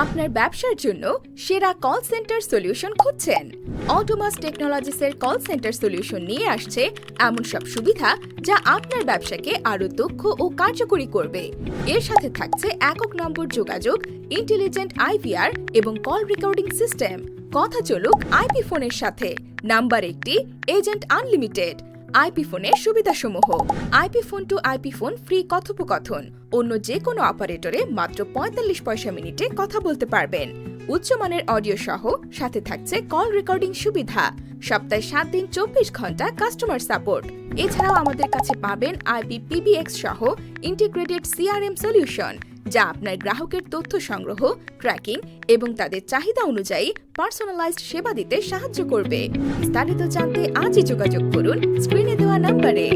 আপনার ব্যবসার জন্য সেরা কল সেন্টার সলিউশন খুঁজছেন। অটোমাস টেকনোলজিসের কল সেন্টার সলিউশন নিয়ে আসছে এমন সব সুবিধা যা আপনার ব্যবসাকে আরও দক্ষ ও কার্যকরী করবে। এর সাথে থাকছে একক নম্বর যোগাযোগ ইন্টেলিজেন্ট আইভিআর এবং কল রেকর্ডিং সিস্টেম কথা চলুক আইপি ফোনের সাথে। নাম্বার একটি এজেন্ট আনলিমিটেড আইপি ফোনের সুবিধাসমূহ। IP phone to IP phone free কথোপকথন। অন্য যে কোনো অপারেটরে মাত্র পঁয়তাল্লিশ পয়সা মিনিটে কথা বলতে পারবেন। উচ্চমানের অডিও সহ সাথে থাকছে কল রেকর্ডিং সুবিধা। সপ্তাহে সাত দিন চব্বিশ ঘণ্টা কাস্টমার সাপোর্ট। এছাড়াও আমাদের কাছে পাবেন আইপি পিবিএক্স সহ ইন্টিগ্রেটেড সিআরএম সলিউশন। যা আপনার গ্রাহকের তথ্য সংগ্রহ ট্র্যাকিং এবং তাদের চাহিদা অনুযায়ী পার্সোনালাইজড সেবা দিতে সাহায্য করবে। বিস্তারিত জানতে আজই যোগাযোগ করুন স্ক্রিনে দেওয়া নম্বরে।